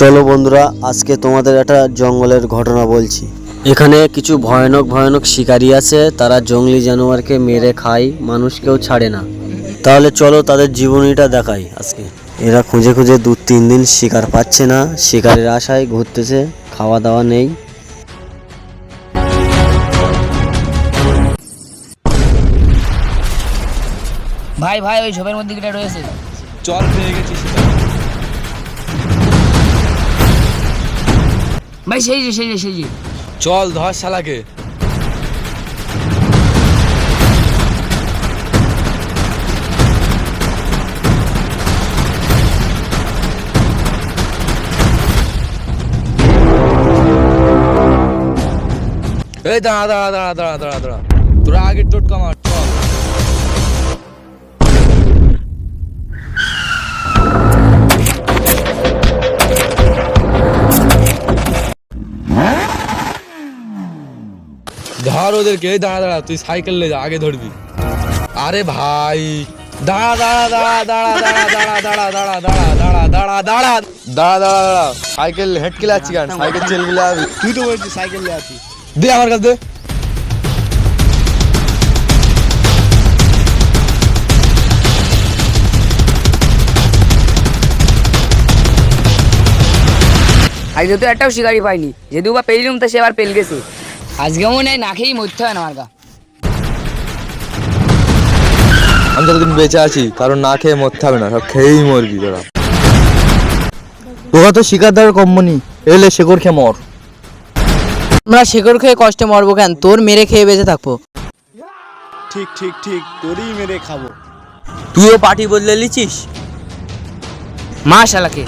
চলো বন্ধুরা আজকে তোমাদের একটা জঙ্গলের ঘটনা বলছি। এখানে কিছু ভয়ানক ভয়ানক শিকারী আছে তারা জঙ্গলি জানোয়ারকে মেরে খায় মানুষকেও ছাড়ে না। তাহলে চলো তাদের জীবনীটা দেখাই আজকে। এরা খুঁজে খুঁজে দু তিন দিন শিকার পাচ্ছে না শিকারের আশায় ঘুরতেছে খাওয়া দাওয়া নেই। ভাই ভাই ওই ঝোপের মধ্যে রয়েছে? চল পেয়ে গেছি ভাই, সেই যে সেই যে সেই যে। চল ধর শালাকে। এই দাঁড়া দাঁড়া দাঁড়া দাঁড়া দাঁড়া তোরা আগে টোটকা মার। ধর ওদেরকে এই দাঁড়া দাঁড়া তুই সাইকেল লে যা আগে ধরবি আরে ভাই দাঁড়া দাঁড়া দাঁড়া দাঁড়া দাঁড়া দাঁড়া দাঁড়া দাঁড়া দাঁড়া দাঁড়া দাঁড়া দাঁড়া দাঁড়া দাঁড়া দাঁড়া সাইকেল হেঁটকে যাচ্ছি কেন সাইকেল চেল গেলে আবি তুই তো বলছিস সাইকেল নিয়ে আছিস দে আমার কাছে দে আজকে তো একটাও শিকারি পাইনি যেহেতু বা পেলিলাম তো সে আবার পেল গেছে আজকে মনে হয় না খেয়েই মরতে হয় না আমার গা। আমি যতদিন বেঁচে আছি কারণ না খেয়ে মরতে হবে না সব খেয়েই মরবি তোরা। তোরা তো শিকার দ্বারা কম্বনি এলে শেকড় খেয়ে মর। আমরা শেকর খেয়ে কষ্টে মরবো কেন? তোর মেরে খেয়ে বেঁচে থাকব। ঠিক ঠিক ঠিক তোরই মেরে খাব। তুইও পার্টি বদলে লিছিস মা শালাকে।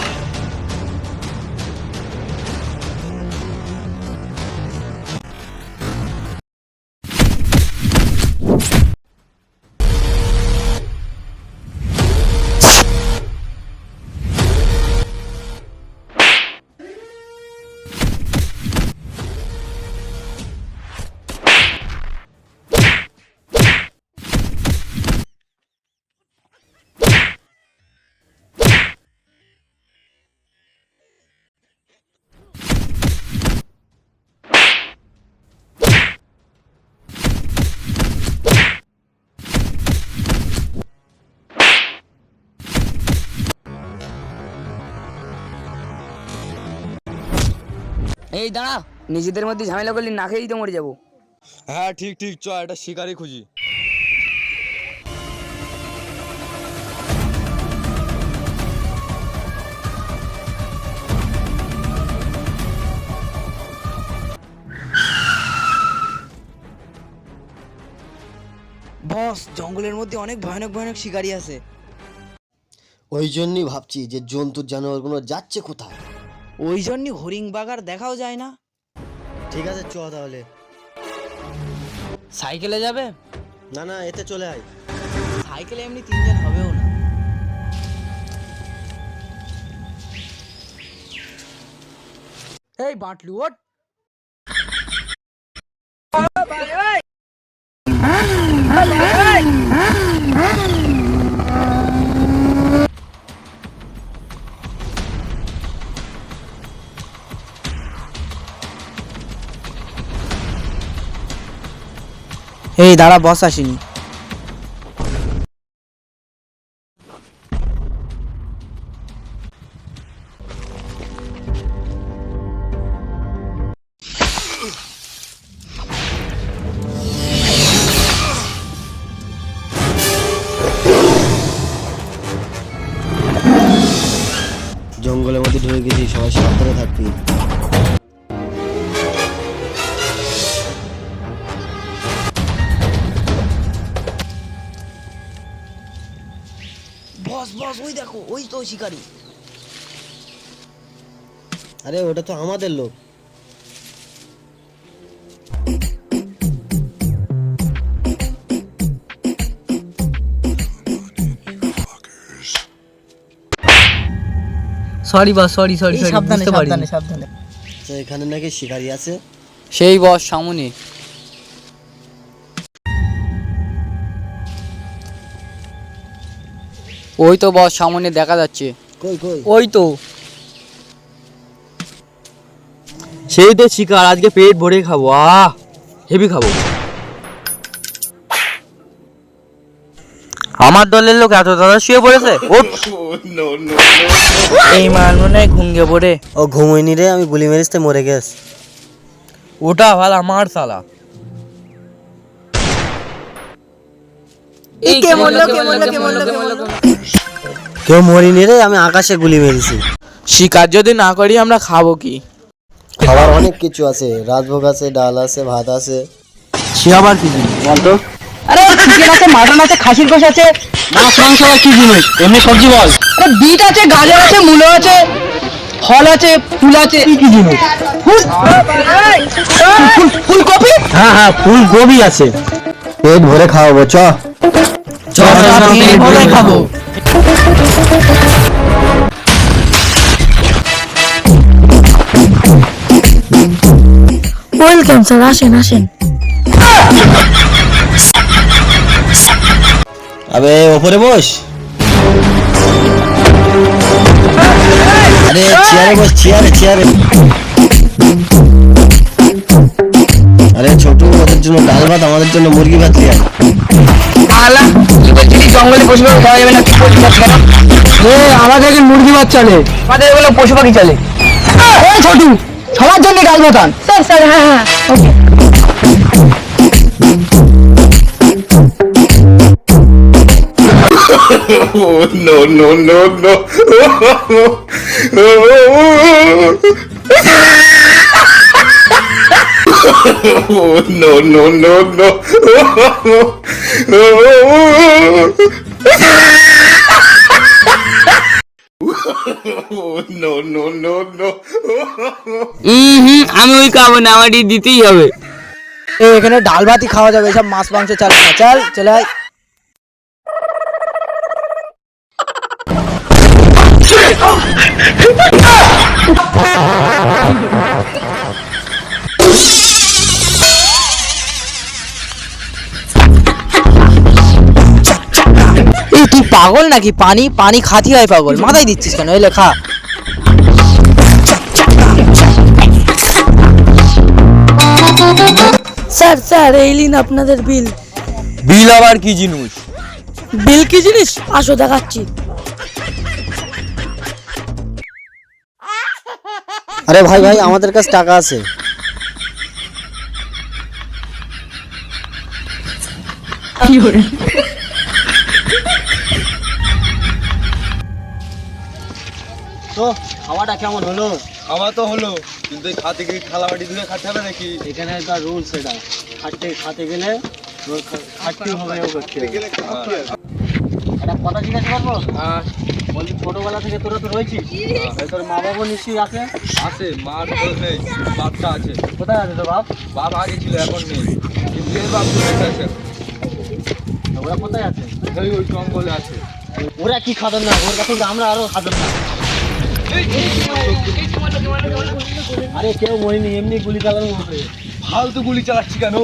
এই দাঁড়া নিজেদের মধ্যে ঝামেলা করলে না খেয়েই তো মরে যাব। হ্যাঁ ঠিক ঠিক চ এটা শিকারই খুঁজি। বস জঙ্গলের মধ্যে অনেক ভয়ানক ভয়ানক শিকারি আছে। ওই জন্যই ভাবছি যে জন্তুর জানোয়ারগুলো যাচ্ছে কোথায়? ওই জন্যই হরিং বাগার দেখাও যায় না ঠিক আছে চ তাহলে সাইকেলে যাবে না না এতে চলে আয় সাইকেলে এমনি তিনজন হবেও না এই বাটলু ওট এই দাঁড়া বস আসেনি। জঙ্গলের মধ্যে ঢুকে গেছি সবাই সাবধানে থাকবি। বস বস ওই দেখো ওই তো শিকারি। আরে ওটা তো আমাদের লোক। Sorry boss sorry sorry sorry সাবধানে সাবধানে সাবধানে। তো এখানে নাকি শিকারি আছে? সেই বস সামনে। ওই তো বস সামনে দেখা যাচ্ছে। কই কই? ওই তো। সেই তো শিকার আজকে পেট ভরে খাব। আহ হেভি খাব। আমার দলের লোক এত তাড়া শুয়ে পড়েছে? এই মাল মনে হয় ঘুমিয়ে পড়ে। ও ঘুমোয়নি রে আমি গুলি মেরিসতে মরে গেছ। ওটা ভালো আমার সালা কে মরলো কে মরলো কে মরলো কে মরলো? কেউ মরিনি রে আমি আকাশে গুলি মেরেছি। শিকার যদি না করি আমরা খাব কি? খাবার অনেক কিছু আছে রাজভোগ আছে ডাল আছে ভাত আছে। সে আবার কি জিনিস? বলতো? আরে চিকেন আছে মাটন আছে খাসির গোশ আছে। মাছ মাংস আবার কি জিনিস? এমনি সবজি বল। আরে বিট আছে গাজর আছে মূলো আছে ফল আছে ফুল আছে। কি কি জিনিস? ফুল ফুলকপি? হ্যাঁ হ্যাঁ ফুলকপি আছে। পেট ভরে খাওয়াবো চ। খাব। ওয়েলকাম স্যার আসেন আসেন আবে ওপরে বস আরে চেয়ারে বস চেয়ারে চেয়ারে আরে ছোট ওদের জন্য ডাল ভাত আমাদের জন্য মুরগি ভাত দিয়ে। আলা জঙ্গলে পশু পাখি খাওয়া যাবে না কি পশু পাখি এ মুরগি ভাত চলে। আমাদের এগুলো পশু পাখি চলে। এই ছোটু সবার জন্য ডাল ভাতান স্যার স্যার হ্যাঁ হ্যাঁ। ওকে। No, no, no, no. no, no, no, no. no, no, no, no. হুম আমি ওই খাব না আমার দিতেই হবে এখানে ডাল ভাতই খাওয়া যাবে সব মাছ মাংস চাল চল চলে আয় এই তুই পাগল নাকি? পানি পানি খাতি হয় পাগল। মাথায় দিচ্ছিস কেন? এই লেখা। স্যার স্যার এই নিন আপনাদের বিল। বিল আবার কি জিনিস? বিল কি জিনিস? আসো দেখাচ্ছি। আরে ভাই ভাই আমাদের কাছে টাকা আছে। তো খাওয়াটা কেমন হলো? আমার তো হলো কিন্তু এই খাতে গিয়ে থালা বাটি ধুয়ে খাতে হবে নাকি? এখানে তার রুলস এটা খাটতে খাতে গেলে তোর খাটতে হবে ও করতে একটা কথা জিজ্ঞাসা করব? বলছি ছোটবেলা থেকে তোরা তো রয়েছিস? তোর মা বাবা নিশ্চয়ই আছে? আছে মার তো নেই বাচ্চা আছে। কোথায় আছে তোর বাপ? বাপ আগে ছিল এখন নেই। কিন্তু বাপ গেছে। ওরা কোথায় আছে? ওই ওই জঙ্গলে আছে। ওরা কি না ওর কাছে আমরা আরও খাতারনাক আরে কেউ মরিনি এমনি গুলি চালানো ফালতু গুলি চালাচ্ছি কেন?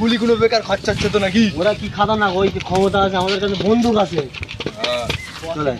গুলিগুলো বেকার খরচা হচ্ছে তো নাকি? ওরা কি না ওই যে ক্ষমতা আছে আমাদের কাছে বন্দুক আছে। হ্যাঁ। চলে।